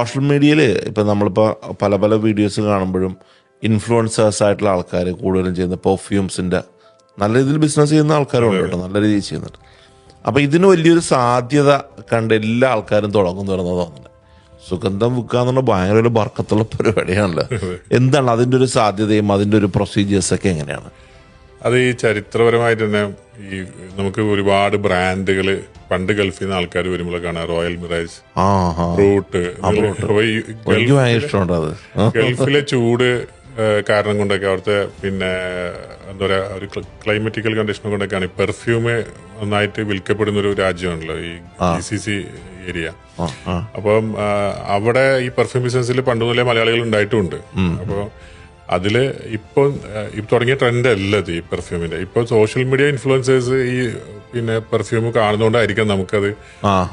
Social മീഡിയയിൽ ഇപ്പം നമ്മളിപ്പോൾ പല പല വീഡിയോസ് കാണുമ്പോഴും ഇൻഫ്ലുവൻസേഴ്സ് ആയിട്ടുള്ള ആൾക്കാർ കൂടുതലും ചെയ്യുന്ന പെർഫ്യൂംസിന്റെ നല്ല രീതിയിൽ ബിസിനസ് ചെയ്യുന്ന ആൾക്കാരുണ്ട് കേട്ടോ നല്ല രീതിയിൽ ചെയ്യുന്നുണ്ട്. അപ്പോൾ ഇതിന് വലിയൊരു സാധ്യത കണ്ട് എല്ലാ ആൾക്കാരും തുടങ്ങുന്നു വരുന്നത് തോന്നുന്നത്. സുഗന്ധം വിൽക്കുക എന്നുള്ള ഭയങ്കര ഒരു ബർക്കത്തുള്ള പരിപാടിയാണല്ലോ. എന്താണ് അതിന്റെ ഒരു സാധ്യതയും അതിന്റെ ഒരു പ്രൊസീജിയേഴ്സൊക്കെ എങ്ങനെയാണ്? അത് ഈ ചരിത്രപരമായിട്ട് തന്നെ ഈ നമുക്ക് ഒരുപാട് ബ്രാൻഡുകൾ പണ്ട് ഗൾഫിൽ നിന്ന് ആൾക്കാർ വരുമ്പോൾ കാണാം റോയൽ മിറാജ് റൂട്ട്. ഗൾഫിലെ ചൂട് കാരണം കൊണ്ടൊക്കെ അവിടുത്തെ പിന്നെ എന്താ പറയാ ഒരു ക്ലൈമറ്റിക്കൽ കണ്ടീഷൻ കൊണ്ടൊക്കെയാണ്. ഈ പെർഫ്യൂമ് നന്നായിട്ട് വിൽക്കപ്പെടുന്ന ഒരു രാജ്യമാണല്ലോ ഈ സി സി ഏരിയ. അപ്പം അവിടെ ഈ പെർഫ്യൂം ബിസിനസ്സിൽ പണ്ട് മുതലേ മലയാളികൾ ഉണ്ടായിട്ടുണ്ട്. അപ്പോൾ അതിൽ ഇപ്പോൾ ഇപ്പൊ തുടങ്ങിയ ട്രെൻഡ് അല്ല ഇത് ഈ പെർഫ്യൂമിന്റെ ഇപ്പൊ സോഷ്യൽ മീഡിയ ഇൻഫ്ലുവൻസേഴ്സ് ഈ പിന്നെ പെർഫ്യൂം കാണുന്നോണ്ടായിരിക്കാം നമുക്കത്.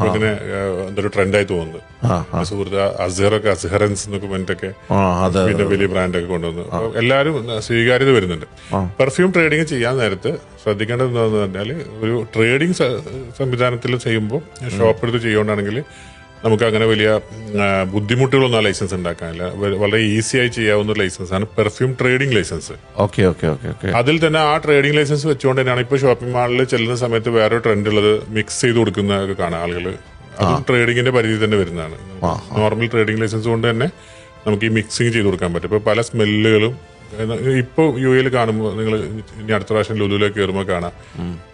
അതിനെ എന്തൊരു ട്രെൻഡായി തോന്നുന്നത് സുഹൃത്ത് അസഹറൊക്കെ അസഹറൻസ് എന്നൊക്കെ പറഞ്ഞിട്ടൊക്കെ പിന്നെ വലിയ ബ്രാൻഡൊക്കെ കൊണ്ടുവന്നു. എല്ലാവരും സ്വീകാര്യത വരുന്നുണ്ട്. പെർഫ്യൂം ട്രേഡിംഗ് ചെയ്യാൻ നേരത്ത് ശ്രദ്ധിക്കേണ്ടത് എന്താണെന്ന് പറഞ്ഞാൽ ഒരു ട്രേഡിംഗ് സംവിധാനത്തിൽ ചെയ്യുമ്പോൾ ഷോപ്പ് എടുത്ത് ചെയ്യുകൊണ്ടാണെങ്കിൽ നമുക്ക് അങ്ങനെ വലിയ ബുദ്ധിമുട്ടുകളൊന്നും ആ ലൈസൻസ് ഉണ്ടാക്കാനില്ല. വളരെ ഈസി ആയി ചെയ്യാവുന്ന ഒരു ലൈസൻസ് ആണ് perfume trading licence. Okay okay okay okay. അതിൽ തന്നെ ആ ട്രേഡിംഗ് ലൈസൻസ് വെച്ചുകൊണ്ട് തന്നെയാണ് ഇപ്പൊ ഷോപ്പിംഗ് മാളിൽ ചെല്ലുന്ന സമയത്ത് വേറെ ട്രെൻഡ് ഉള്ളത് മിക്സ് ചെയ്ത് കൊടുക്കുന്ന കാണാൻ കാണാം ആളുകൾ അതും ട്രേഡിംഗിന്റെ പരിധി തന്നെ വരുന്നതാണ്. നോർമൽ ട്രേഡിംഗ് ലൈസൻസ് കൊണ്ട് തന്നെ നമുക്ക് ഈ മിക്സിങ് ചെയ്ത് കൊടുക്കാൻ പറ്റും. ഇപ്പൊ പല സ്മെല്ലുകളും ഇപ്പൊ യു എയിൽ കാണുമ്പോൾ നിങ്ങൾ ഇനി അടുത്ത പ്രാവശ്യം ലുലുവിലേക്ക് കയറുമ്പോൾ കാണാം.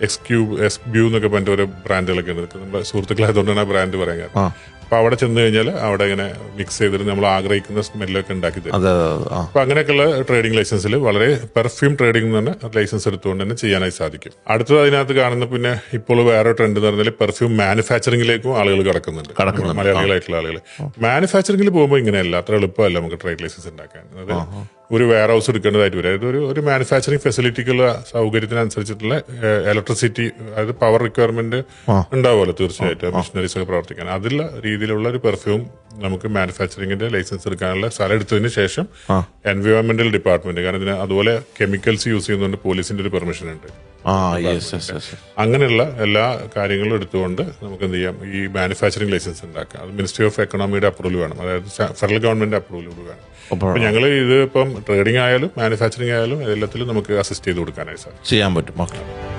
എക്സ് ക്യൂബ് എസ് ബ്യൂ എന്നൊക്കെ പറഞ്ഞിട്ട് ഓരോ ബ്രാൻഡുകളൊക്കെ ഉണ്ട്. നമ്മുടെ സുഹൃത്തുക്കളായതുകൊണ്ടാണ് ആ ബ്രാൻഡ് പറയാൻ കാരണം. അപ്പൊ അവിടെ ചെന്ന് കഴിഞ്ഞാൽ അവിടെ ഇങ്ങനെ മിക്സ് ചെയ്തിട്ട് നമ്മൾ ആഗ്രഹിക്കുന്ന സ്മെല്ലൊക്കെ ഉണ്ടാക്കി തരും. അപ്പൊ അങ്ങനെയൊക്കെയുള്ള ട്രേഡിംഗ് ലൈസൻസിൽ വളരെ പെർഫ്യൂം ട്രേഡിംഗ് എന്ന് പറഞ്ഞ ലൈസൻസ് എടുത്തുകൊണ്ട് തന്നെ ചെയ്യാനായി സാധിക്കും. അടുത്തത് അതിനകത്ത് കാണുന്ന പിന്നെ ഇപ്പോൾ വേറെ ട്രെൻഡ് എന്ന് പറഞ്ഞാൽ പെർഫ്യൂം മാനുഫാക്ചറിംഗിലേക്കും ആളുകൾ കടക്കുന്നുണ്ട്. മലയാളികളായിട്ടുള്ള ആളുകൾ മാനുഫാക്ചറിംഗിൽ പോകുമ്പോൾ ഇങ്ങനെയല്ല. അത്ര എളുപ്പമല്ല നമുക്ക് ട്രേഡ് ലൈസൻസ് ഉണ്ടാക്കാൻ. അത് ഒരു വെയർ ഹൗസ് എടുക്കേണ്ടതായിട്ട് വരും. അതായത് ഒരു ഒരു മാനുഫാക്ചറിങ് ഫെസിലിറ്റിക്കുള്ള സൗകര്യത്തിനനുസരിച്ചിട്ടുള്ള ഇലക്ട്രിസിറ്റി അതായത് പവർ റിക്വയർമെന്റ് ഉണ്ടാവുമല്ലോ തീർച്ചയായിട്ടും മിഷനറീസ് ഒക്കെ പ്രവർത്തിക്കാൻ. അതിലുള്ള രീതിയിലുള്ള ഒരു പെർഫ്യൂം നമുക്ക് മാനുഫാക്ചറിങ്ങിന്റെ ലൈസൻസ് എടുക്കാനുള്ള സ്ഥലം എടുത്തതിന് ശേഷം എൻവയോൺമെന്റൽ ഡിപ്പാർട്ട്മെന്റ് കാരണം ഇതിന് അതുപോലെ കെമിക്കൽസ് യൂസ് ചെയ്യുന്നതുകൊണ്ട് പോലീസിന്റെ ഒരു പെർമിഷൻ ഉണ്ട്. അങ്ങനെയുള്ള എല്ലാ കാര്യങ്ങളും എടുത്തുകൊണ്ട് നമുക്ക് എന്ത് ചെയ്യാം? ഈ മാനുഫാക്ചറിംഗ് ലൈസൻസ് ഉണ്ടാക്കുക അത് മിനിസ്ട്രി ഓഫ് എക്കണോമിയുടെ അപ്രൂവൽ വേണം. അതായത് ഫെഡറൽ ഗവൺമെന്റ് അപ്രൂവൽ കൂടി വേണം. അപ്പൊ ഞങ്ങൾ ഇത് ഇപ്പം ട്രേഡിംഗ് ആയാലും മാനുഫാക്ചറിംഗ് ആയാലും എല്ലാത്തിലും നമുക്ക് അസിസ്റ്റ് ചെയ്ത് കൊടുക്കാനായി സാധിക്കും. ചെയ്യാൻ പറ്റും. ഓക്കെ.